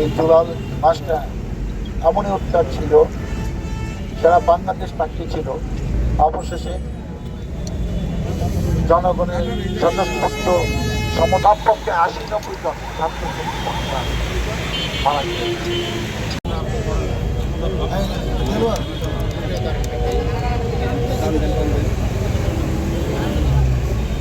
এই জুলাল মাসটা এমনই উত্তাপ ছিল, সারা বাংলাদেশ ছিল অবশেষে জনগণের স্বতঃস্ফূর্ত সমতাপক্ষে আশি নব্বই জন মারা।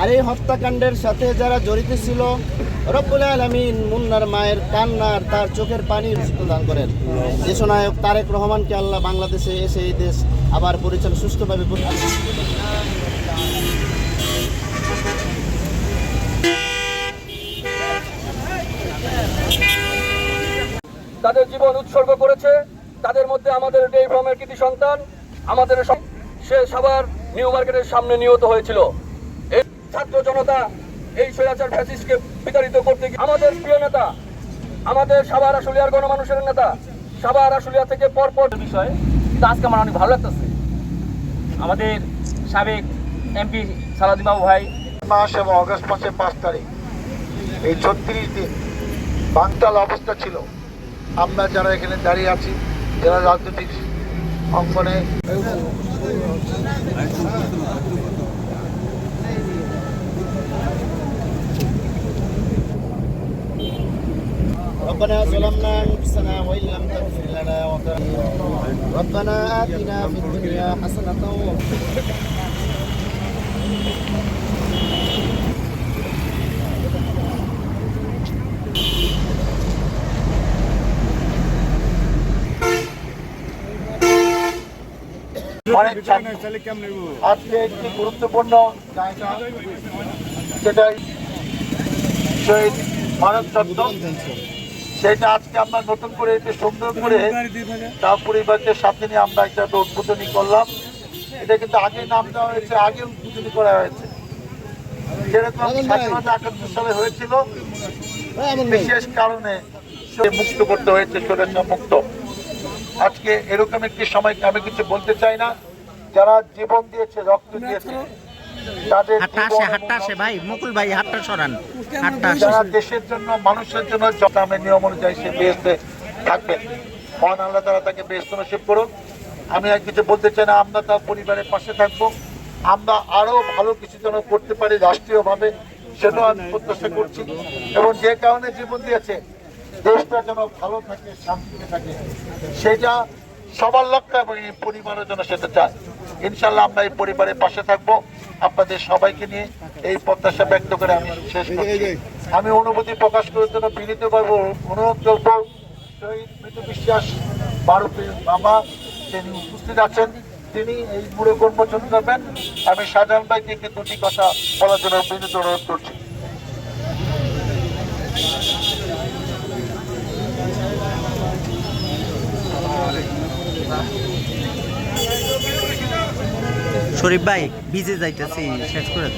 আর এই হত্যাকাণ্ডের সাথে যারা জড়িত ছিল, রব্বুল আলামিন মুন্নার মায়ের কান্নার তার চোখের পানি দান করেন। দেশনায়ক তারেক রহমানকে আল্লাহ বাংলাদেশে এসে এই দেশ আবার পরিচালনা সুস্থভাবে তাদের জীবন উৎসর্গ করেছে, তাদের মধ্যে আমাদের ডেই ফ্রমের কৃতি সন্তান, আমাদের সে সবার নিউ মার্কেটের সামনে নিহত হয়েছিল। ছাত্র জনতা এই স্বৈরাচার ফ্যাসিস্টকে বিতাড়িত করতে গিয়ে আমাদের প্রিয় নেতা আমাদের সাভার আশুলিয়ার গণমানুষের নেতা সাভার আশুলিয়া থেকে পরপর বিষয় কিন্তু আজকে আমার অনেক ভালো লাগতেছে। আমাদের সাবেক এমপি সালাদিন বাবু ভাই মাস এবং অগস্ট মাসের পাঁচ তারিখ এই ছত্রিশ দিন বাংটাল অবস্থা ছিল। আমরা যারা এখানে দাঁড়িয়ে আছি যারা রাজনৈতিক অঙ্গনে ربنا ظلمنا انفسنا وان لم تغفر لنا وترحمنا ربنا اتنا في الدنيا حسنه অনেক আজকে একটি গুরুত্বপূর্ণ জায়গা সেটা শহীদ মানব চত্ব সেটা আজকে আমরা নতুন করে একটু সুন্দর করে তার পরিবারকে সাথে নিয়ে আমরা একটা উদ্বোধনী করলাম। এটা কিন্তু আগে নাম দেওয়া হয়েছে আগে উদ্বোধনী করা হয়েছে। যেরকম স্বাধীনতা একাত্তর সালে হয়েছিল। বিশেষ কারণে সে মুক্ত করতে হয়েছে সুরেশা মুক্ত। আজকে এরকম একটি সময় আমি কিছু বলতে চাই না। যারা জীবন দিয়েছে রক্ত দিয়েছে হাটটা আসে হাটটা আসে ভাই। মুকুল ভাই হাটটা সরান। হাটটা আসে। যারা দেশের জন্য মানুষের জন্য জটামের নিয়ম অনুযায়ী সে বেহেস্তে থাকবেন। মহান আল্লাহ তারা তাকে বেহেস্ত নসিব করুন। আমি আর কিছু বলতে চাই না আমরা তার পরিবারের পাশে থাকব। আমরা আরও ভালো কিছু যেন করতে পারি রাষ্ট্রীয়ভাবে সেটাও আমি প্রত্যাশা করছি। এবং যে কারণে জীবন দিয়েছে দেশটা যেন ভালো থাকে শান্তিতে থাকে সেটা সবার লক্ষ্য এবং এই পরিবারের জন্য সেটা চায়। ইনশাল্লাহ আমরা এই পরিবারের পাশে থাকব। আপনাদের সবাইকে নিয়ে এই প্রত্যাশা ব্যক্ত করে আমি শেষ করছি। আমি অনুভূতি প্রকাশ করার জন্য বিনীতভাবে অনুরোধ করব শহীদ মৃত্যু বিশ্বাস বারুপের বাবা তিনি উপস্থিত আছেন তিনি এই মুড়ে উন্মোচন করবেন। আমি শাহজাহান ভাইকে একটি দুটি কথা বলার জন্য বিনীত অনুরোধ করছি। শরীফ ভাই ভিজে যাইতেছি শেষ করে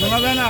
শোনা যায় না